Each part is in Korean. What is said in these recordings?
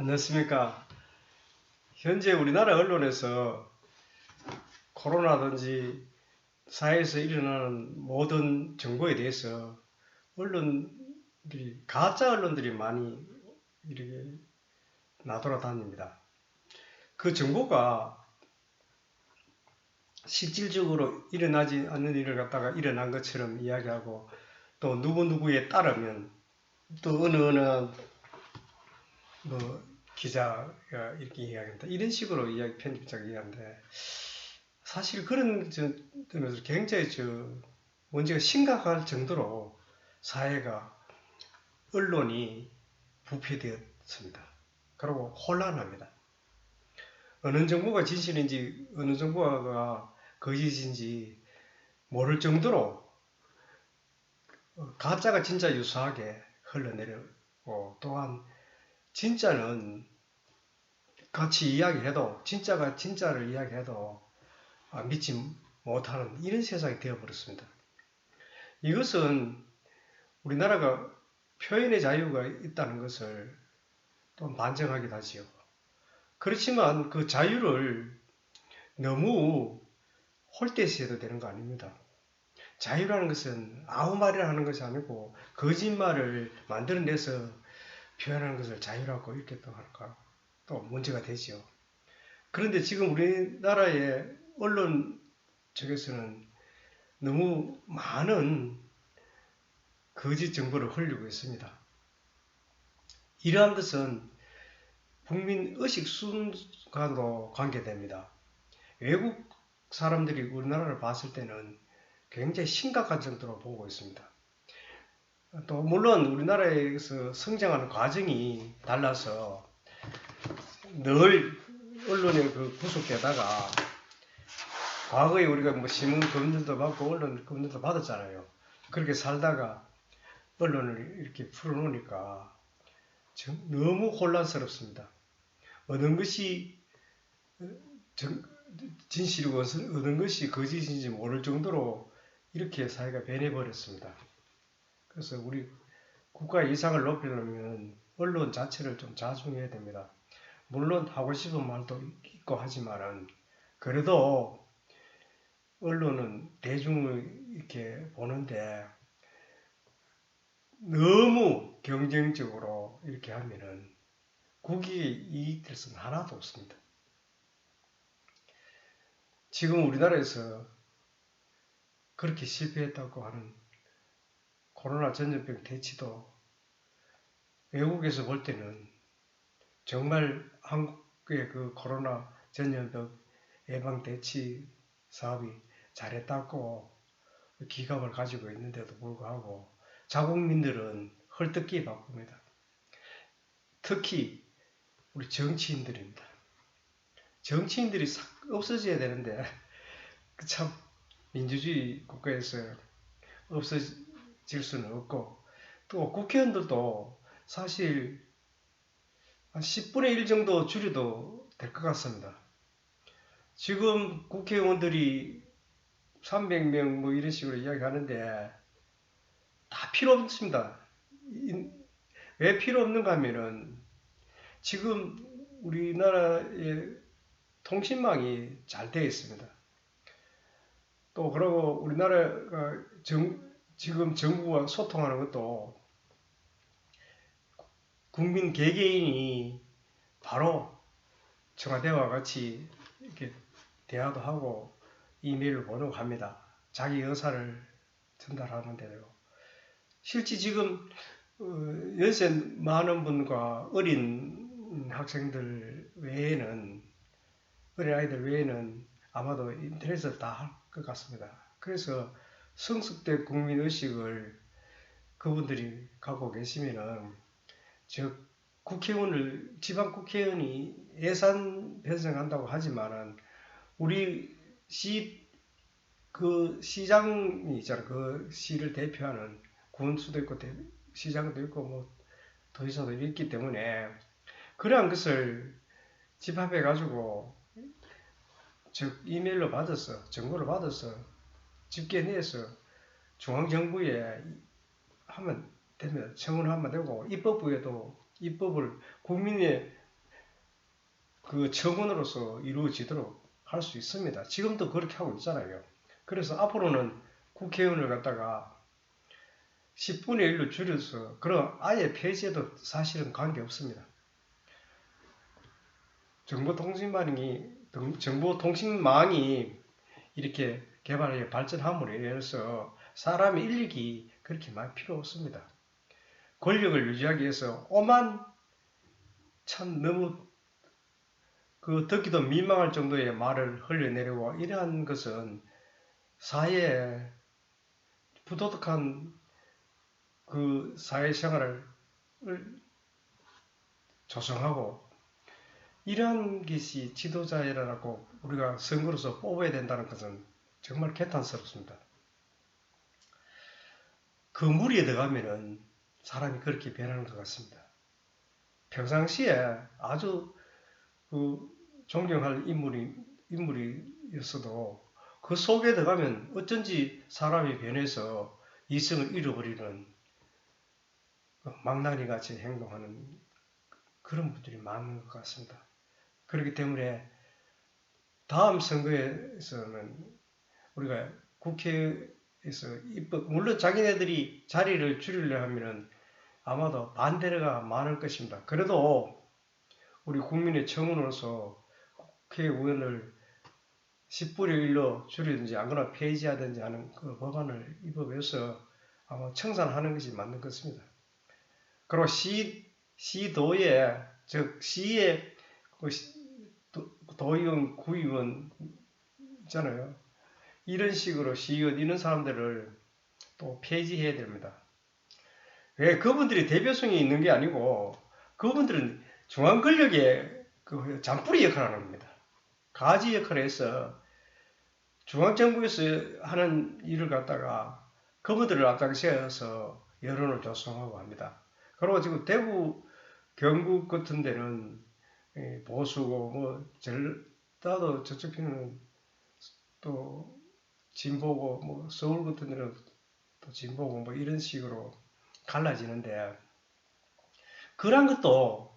안녕하십니까. 현재 우리나라 언론에서 코로나든지 사회에서 일어나는 모든 정보에 대해서 언론들이, 가짜 언론들이 많이 이렇게 나돌아다닙니다. 그 정보가 실질적으로 일어나지 않는 일을 갖다가 일어난 것처럼 이야기하고 또 누구누구에 따르면 또 어느 어느 뭐 기자가 이렇게 이야기한다 이런 식으로 이야기 편집자가 이야기하는데 사실 그런 점에서 굉장히 저 문제가 심각할 정도로 사회가 언론이 부패되었습니다. 그리고 혼란합니다. 어느 정보가 진실인지 어느 정보가 거짓인지 모를 정도로 가짜가 진짜 유사하게 흘러내렸고 또한 진짜는 같이 이야기해도 진짜가 진짜를 이야기해도 아, 믿지 못하는 이런 세상이 되어버렸습니다. 이것은 우리나라가 표현의 자유가 있다는 것을 또 반증하기도 하지요. 그렇지만 그 자유를 너무 홀대시해도 되는 거 아닙니다. 자유라는 것은 아무 말이나 하는 것이 아니고 거짓말을 만들어내서 표현하는 것을 자유라고 이렇게 또 할까 또 문제가 되지요. 그런데 지금 우리나라의 언론 쪽에서는 너무 많은 거짓 정보를 흘리고 있습니다. 이러한 것은 국민 의식 순간으로 관계됩니다. 외국 사람들이 우리나라를 봤을 때는 굉장히 심각한 정도로 보고 있습니다. 또 물론 우리나라에서 성장하는 과정이 달라서 늘 언론에 그 구속되다가 과거에 우리가 뭐 신문 검증도 받고 언론 검증도 받았잖아요. 그렇게 살다가 언론을 이렇게 풀어놓으니까 너무 혼란스럽습니다. 어느 것이 진실이고 어느 것이 거짓인지 모를 정도로 이렇게 사회가 변해버렸습니다. 그래서 우리 국가 이상을 높이려면 언론 자체를 좀 자중해야 됩니다. 물론 하고 싶은 말도 있고 하지만은 그래도 언론은 대중을 이렇게 보는데 너무 경쟁적으로 이렇게 하면은 국익에 이익될 수는 하나도 없습니다. 지금 우리나라에서 그렇게 실패했다고 하는 코로나 전염병 대치도 외국에서 볼 때는 정말 한국의 그 코로나 전염병 예방 대치 사업이 잘했다고 기감을 가지고 있는데도 불구하고 자국민들은 헐뜯기 바쁩니다. 특히 우리 정치인들입니다. 정치인들이 없어져야 되는데 참 민주주의 국가에서 없어지 질 수는 없고 또 국회의원들도 사실 한 10분의 1 정도 줄여도 될 것 같습니다. 지금 국회의원들이 300명 뭐 이런 식으로 이야기하는데 다 필요 없습니다. 왜 필요 없는가 하면은 지금 우리나라의 통신망이 잘 되어 있습니다. 또 그리고 우리나라가 정, 지금 정부와 소통하는 것도 국민 개개인이 바로 청와대와 같이 이렇게 대화도 하고 이메일을 보내고 합니다. 자기 의사를 전달하면 되고 실제 지금 어, 연세 많은 분과 어린 학생들 외에는 어린 아이들 외에는 아마도 인터넷을 다 할 것 같습니다. 그래서 성숙된 국민의식을 그분들이 갖고 계시면은 즉 국회의원을 지방 국회의원이 예산 편성한다고 하지만은 우리 시 그 시장이 있잖아. 그 시를 대표하는 군수도 있고 대, 시장도 있고 뭐 도지사도 있기 때문에 그러한 것을 집합해 가지고 즉 이메일로 받아서 정보를 받아서 집계내서 중앙정부에 하면 되면 청원하면 되고 입법부에도 입법을 국민의 그 청원으로서 이루어지도록 할 수 있습니다. 지금도 그렇게 하고 있잖아요. 그래서 앞으로는 국회의원을 갖다가 10분의 1로 줄여서 그럼 아예 폐지해도 사실은 관계 없습니다. 정보통신망이 정보통신망이 이렇게 개발해 발전함으로 인해서 사람의 인력이 그렇게 많이 필요 없습니다. 권력을 유지하기 위해서 오만 참 너무 그 듣기도 민망할 정도의 말을 흘려내려고 이러한 것은 사회에 부도덕한 그 사회생활을 조성하고 이러한 것이 지도자라고 우리가 선거로서 뽑아야 된다는 것은 정말 개탄스럽습니다. 그 무리에 들어가면은 사람이 그렇게 변하는 것 같습니다. 평상시에 아주 그 존경할 인물이, 인물이었어도 그 속에 들어가면 어쩐지 사람이 변해서 이성을 잃어버리는 망나니 같이 행동하는 그런 분들이 많은 것 같습니다. 그렇기 때문에 다음 선거에서는 우리가 국회에서 입법, 물론 자기네들이 자리를 줄이려 하면은 아마도 반대가 많을 것입니다. 그래도 우리 국민의 청원으로서 국회의원을 10분의 1로 줄이든지 안거나 폐지하든지 하는 그 법안을 입법해서 아마 청산하는 것이 맞는 것입니다. 그리고 시, 시도에, 즉, 시의 그 도의원, 구의원 있잖아요. 이런 식으로 시의원, 이런 사람들을 또 폐지해야 됩니다. 왜 그분들이 대표성이 있는 게 아니고 그분들은 중앙 권력의 그 잠뿌리 역할을 하는 겁니다. 가지 역할을 해서 중앙정부에서 하는 일을 갖다가 그분들을 앞장서서 여론을 조성하고 합니다. 그리고 지금 대구, 경북 같은 데는 보수고 뭐 전라도 저쪽 편은 또 진보고 뭐 서울 같은 데는 또 진보고 뭐 이런 식으로 갈라지는데 그런 것도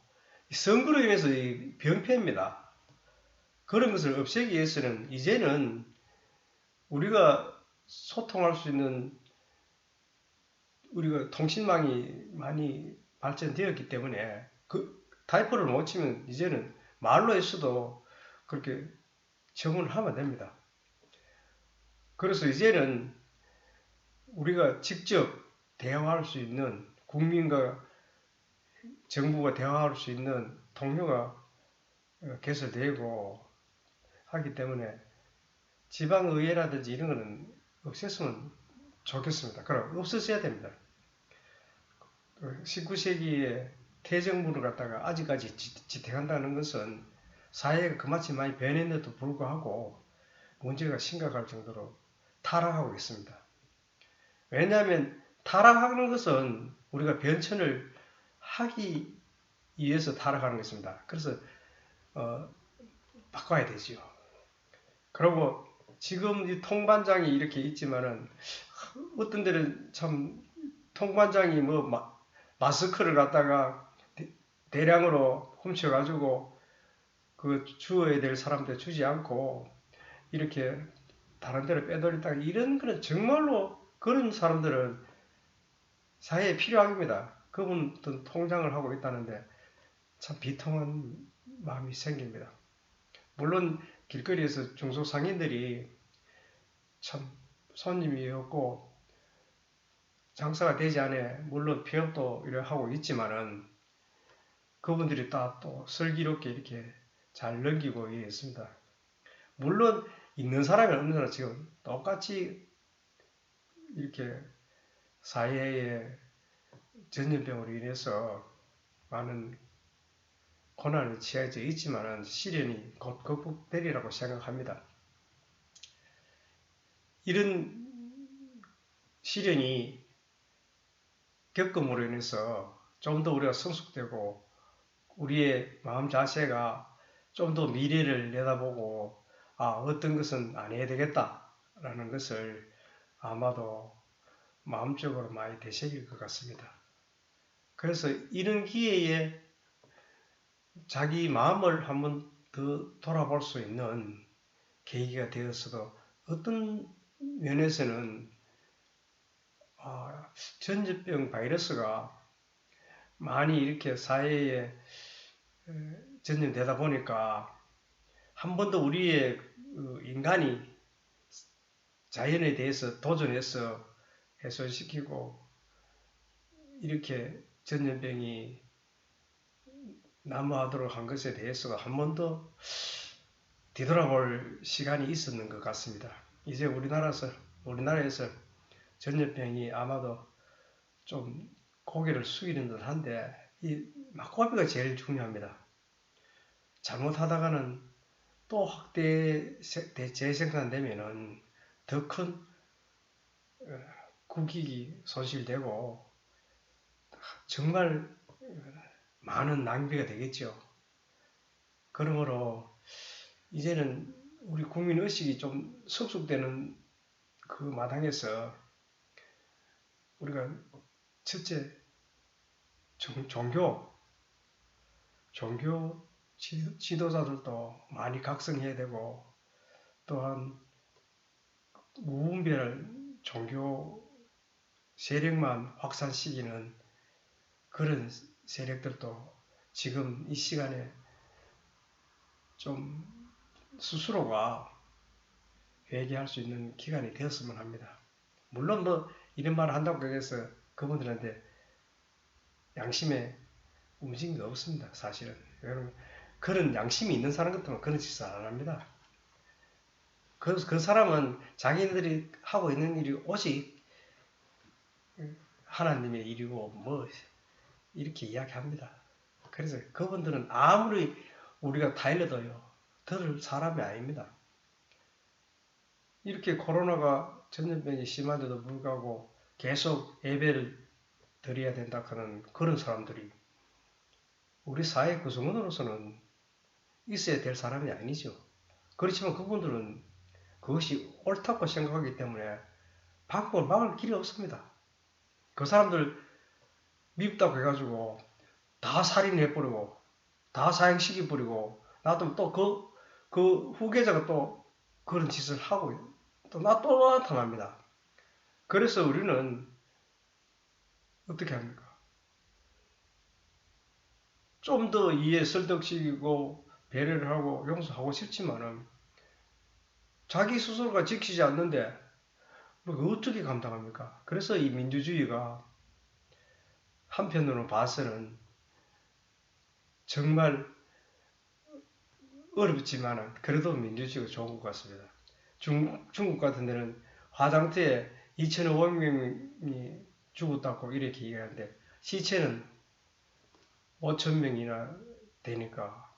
선거로 인해서 병폐입니다. 그런 것을 없애기 위해서는 이제는 우리가 소통할 수 있는 우리가 통신망이 많이 발전되었기 때문에 그 타이퍼를 못 치면 이제는 말로 했어도 그렇게 정을 하면 됩니다. 그래서 이제는 우리가 직접 대화할 수 있는 국민과 정부가 대화할 수 있는 통로가 개설되고 하기 때문에 지방의회라든지 이런 거는 없앴으면 좋겠습니다. 그럼 없었어야 됩니다. 19세기에 그 태정부를 갖다가 아직까지 지탱한다는 것은 사회가 그마치 많이 변했는데도 불구하고 문제가 심각할 정도로 타락하고 있습니다. 왜냐하면 타락하는 것은 우리가 변천을 하기 위해서 타락하는 것입니다. 그래서 어, 바꿔야 되지요. 그리고 지금 이 통반장이 이렇게 있지만은 어떤 데는 참 통반장이 뭐 마, 마스크를 갖다가 대, 량으로 훔쳐가지고 그 주어야 될 사람들 주지 않고 이렇게 다른 데로 빼돌렸다 이런 거는 정말로 그런 사람들은 사회에 필요합니다. 그분도 통장을 하고 있다는데 참 비통한 마음이 생깁니다. 물론 길거리에서 중소상인들이 참 손님이었고 장사가 되지 않아 물론 폐업도 이래 하고 있지만은 그분들이 다 또 슬기롭게 이렇게 잘 넘기고 있습니다. 물론 있는 사람이 없는 사람 지금 똑같이 이렇게 사회의 전염병으로 인해서 많은 고난을 취해져 있지만 시련이 곧 극복되리라고 생각합니다. 이런 시련이 겪음으로 인해서 좀 더 우리가 성숙되고 우리의 마음 자세가 좀 더 미래를 내다보고 아 어떤 것은 안 해야 되겠다라는 것을 아마도 마음적으로 많이 되새길 것 같습니다. 그래서 이런 기회에 자기 마음을 한번 더 돌아볼 수 있는 계기가 되었어도 어떤 면에서는 아, 전염병 바이러스가 많이 이렇게 사회에 에, 전염되다 보니까 한 번도 우리의 그 인간이 자연에 대해서 도전해서 해소시키고 이렇게 전염병이 남하도록 한 것에 대해서 한 번도 뒤돌아볼 시간이 있었는 것 같습니다. 이제 우리나라에서 우리나라에서 전염병이 아마도 좀 고개를 숙이는 듯 한데 이 막고비가 제일 중요합니다. 잘못하다가는 또 확대 재생산되면은 더 큰 국익이 손실되고 정말 많은 낭비가 되겠죠. 그러므로 이제는 우리 국민 의식이 좀 성숙되는 그 마당에서 우리가 첫째 종, 종교 종교 지 도자들도 많이 각성해야 되고 또한 무분별 종교 세력만 확산시키는 그런 세력들도 지금 이 시간에 좀 스스로가 회개할 수 있는 기간이 되었으면 합니다. 물론 뭐 이런 말을 한다고 해서 그분들한테 양심에 움직임이 없습니다. 사실은. 여러분 그런 양심이 있는 사람 같으면 그런 짓을 안 합니다. 그, 그 사람은 자기들이 하고 있는 일이 오직 하나님의 일이고 뭐 이렇게 이야기합니다. 그래서 그분들은 아무리 우리가 달려도요 들을 사람이 아닙니다. 이렇게 코로나가 전염병이 심한데도 불구하고 계속 예배를 드려야 된다 하는 그런 사람들이 우리 사회 구성원으로서는 있어야 될 사람이 아니죠. 그렇지만 그분들은 그것이 옳다고 생각하기 때문에 방법을 막을 길이 없습니다. 그 사람들 밉다고 해가지고 다 살인해버리고 다 사형시켜버리고 나도 또그 그 후계자가 또 그런 짓을 하고 또나또 나타납니다. 그래서 우리는 어떻게 합니까? 좀 더 이해 설득시키고 배려를 하고 용서하고 싶지만은 자기 스스로가 지키지 않는데 뭐 어떻게 감당합니까? 그래서 이 민주주의가 한편으로 봐서는 정말 어렵지만 그래도 민주주의가 좋은 것 같습니다. 중, 중국 같은 데는 화장터에 2,500명이 죽었다고 이렇게 얘기하는데 시체는 5,000명이나 되니까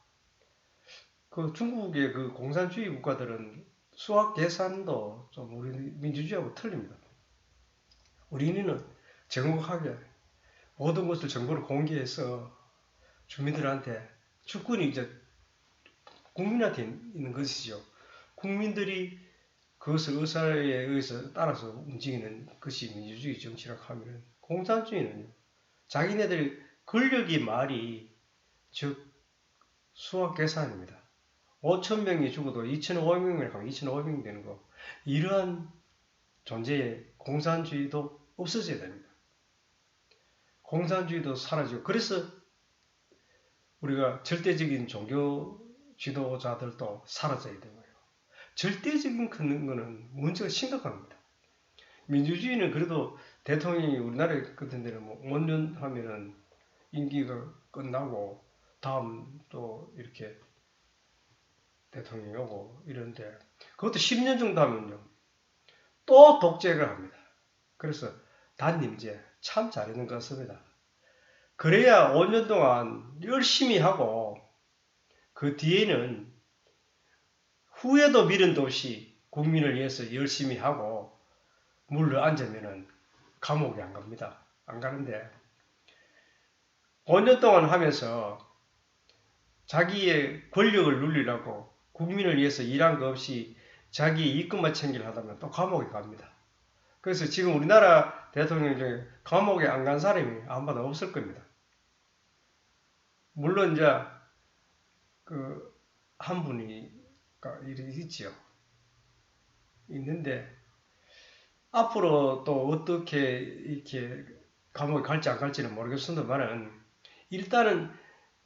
그 중국의 그 공산주의 국가들은 수학 계산도 좀 우리 민주주의하고 틀립니다. 우리는 정확하게 모든 것을 정보를 공개해서 주민들한테 주권이 이제 국민한테 있는 것이죠. 국민들이 그것을 의사에 의해서 따라서 움직이는 것이 민주주의 정치라고 하면 공산주의는요. 자기네들 권력이 말이 즉 수학 계산입니다. 5천 명이 죽어도 2,500명을 가면 2,500명 되는 거. 이러한 존재의 공산주의도 없어져야 됩니다. 공산주의도 사라지고 그래서 우리가 절대적인 종교 지도자들도 사라져야 되고요. 절대적인 그런 거는 문제가 심각합니다. 민주주의는 그래도 대통령이 우리나라 같은 데는 뭐 5년 하면은 임기가 끝나고 다음 또 이렇게 대통령이 오고 이런데 그것도 10년 정도 하면요. 또 독재를 합니다. 그래서 단임제 참 잘하는 것 같습니다. 그래야 5년 동안 열심히 하고 그 뒤에는 후에도 미련도 없이 국민을 위해서 열심히 하고 물러 앉으면은 감옥에 안 갑니다. 안 가는데 5년 동안 하면서 자기의 권력을 누리려고 국민을 위해서 일한 거 없이 자기 이익금만 챙기려 하다면 또 감옥에 갑니다. 그래서 지금 우리나라 대통령 중에 감옥에 안 간 사람이 아마도 없을 겁니다. 물론 이제 그 한 분이 있지요. 있는데 앞으로 또 어떻게 이렇게 감옥에 갈지 안 갈지는 모르겠습니다만은 일단은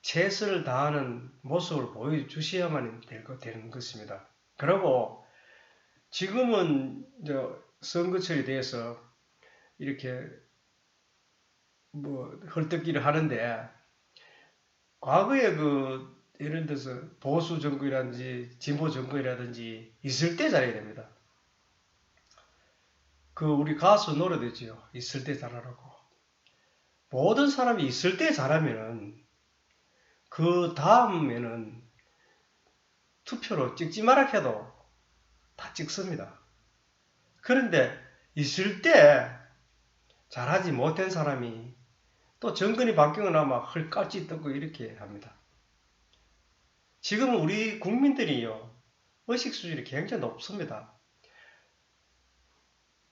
최선을 다하는 모습을 보여주셔야만 되는 것입니다. 그리고 지금은 저 선거철이 돼서 이렇게 뭐 헐떡기를 하는데 과거에 그 예를 들어서 보수 정권이라든지 진보 정권이라든지 있을 때 잘해야 됩니다. 그 우리 가수 노래도 있죠. 있을 때 잘하라고. 모든 사람이 있을 때 잘하면은 그 다음에는 투표로 찍지 마라 해도 다 찍습니다. 그런데 있을 때 잘하지 못한 사람이 또 정권이 바뀌거나 막 헐까지 뜯고 이렇게 합니다. 지금 우리 국민들이요, 의식 수준이 굉장히 높습니다.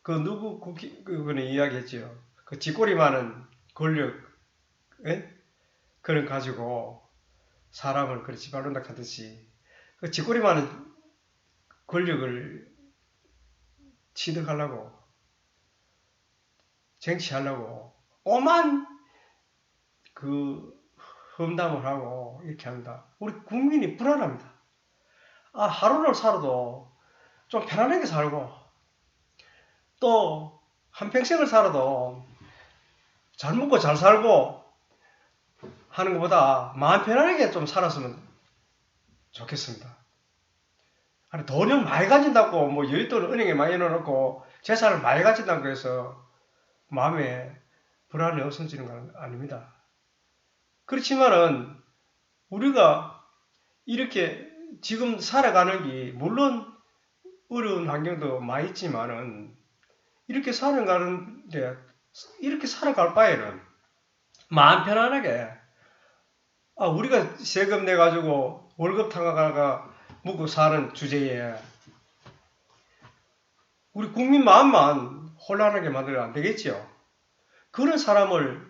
그 누구 국회, 그거는 이야기했죠. 그 쥐꼬리 많은 권력, 에? 그런 가지고 사람을 그렇게 짓밟는다 하듯이 그 쥐꼬리 많은 권력을 취득하려고 쟁취하려고 오만 그 험담을 하고 이렇게 합니다. 우리 국민이 불안합니다. 아, 하루를 살아도 좀 편안하게 살고 또 한평생을 살아도 잘 먹고 잘 살고 하는 것보다 마음 편안하게 좀 살았으면 좋겠습니다. 아니, 돈을 많이 가진다고 뭐 여윳돈을 은행에 많이 넣어놓고 재산을 많이 가진다고 해서 마음에 불안이 없어지는 건 아닙니다. 그렇지만은 우리가 이렇게 지금 살아가는 게 물론 어려운 환경도 많이 있지만은 이렇게 살아가는데 이렇게 살아갈 바에는 마음 편안하게 아 우리가 세금 내 가지고 월급 타가가 묵고 사는 주제에 우리 국민 마음만 혼란하게 만들면 안 되겠지요. 그런 사람을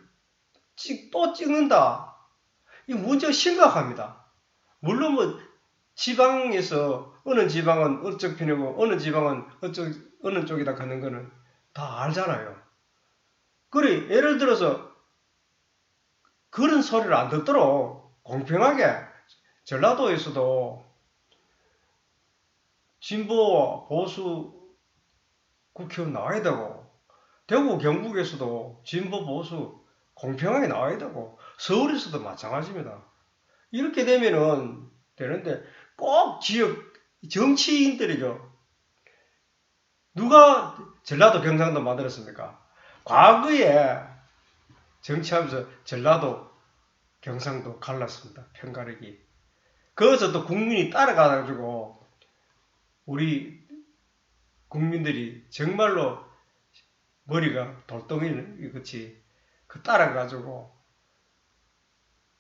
찍, 또 찍는다. 이 문제가 심각합니다. 물론 뭐 지방에서 어느 지방은 어쪽 편이고 어느 지방은 어쪽 어느 쪽이다 가는 거는 다 알잖아요. 그래 예를 들어서 그런 소리를 안 듣도록 공평하게 전라도에서도 진보 보수 국회의원 나와야 되고 대구 경북에서도 진보 보수 공평하게 나와야 되고 서울에서도 마찬가지입니다. 이렇게 되면은 되는데 꼭 지역 정치인들이죠. 누가 전라도 경상도 만들었습니까? 과거에 정치하면서 전라도 경상도 갈랐습니다. 편가르기. 거기서 또 국민이 따라가가지고 우리 국민들이 정말로 머리가 돌덩이 같이 그 따라가지고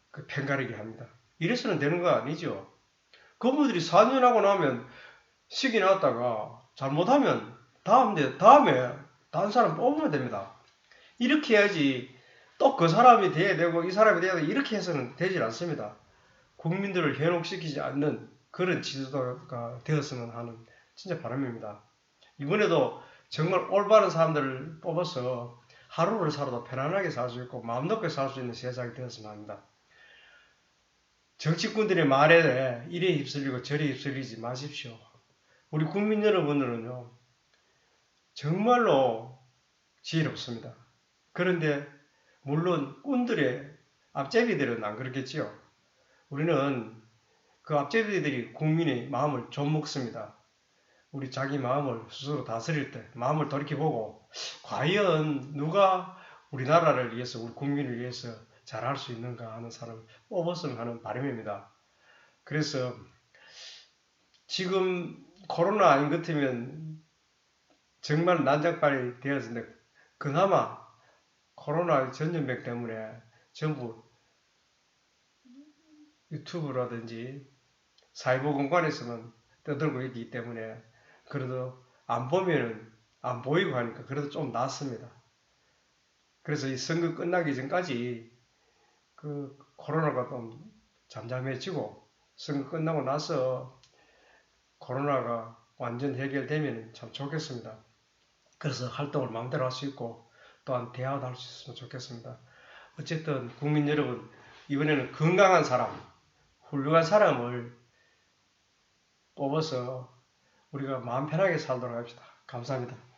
그 편가르기 합니다. 이래서는 되는 거 아니죠. 그분들이 4년 하고 나면 시기 나왔다가 잘못하면 다음 에 다음에 다른 사람 뽑으면 됩니다. 이렇게 해야지 또 그 사람이 돼야 되고 이 사람이 돼야 되고 이렇게 해서는 되질 않습니다. 국민들을 현혹시키지 않는 그런 지도자가 되었으면 하는 진짜 바람입니다. 이번에도 정말 올바른 사람들을 뽑아서 하루를 살아도 편안하게 살 수 있고 마음 놓고 살 수 있는 세상이 되었으면 합니다. 정치꾼들의 말에 이래 휩쓸리고 저래 휩쓸리지 마십시오. 우리 국민 여러분들은요, 정말로 지혜롭습니다. 그런데 물론 꾼들의 앞제비들은 안 그렇겠지요. 우리는 그 앞제비들이 국민의 마음을 좀 먹습니다. 우리 자기 마음을 스스로 다스릴 때 마음을 돌이켜보고 과연 누가 우리나라를 위해서 우리 국민을 위해서 잘할 수 있는가 하는 사람을 뽑았으면 하는 바람입니다. 그래서 지금 코로나 아닌 것 같으면 정말 난장발이 되었는데 그나마 코로나 전염병 때문에 전부 유튜브라든지 사이버 공간에서만 떠들고 있기 때문에 그래도 안 보면은 안 보이고 하니까 그래도 좀 낫습니다. 그래서 이 선거 끝나기 전까지 그 코로나가 좀 잠잠해지고 선거 끝나고 나서 코로나가 완전 해결되면 참 좋겠습니다. 그래서 활동을 마음대로 할 수 있고 또한 대화도 할 수 있으면 좋겠습니다. 어쨌든 국민 여러분 이번에는 건강한 사람, 훌륭한 사람을 뽑아서 우리가 마음 편하게 살도록 합시다. 감사합니다.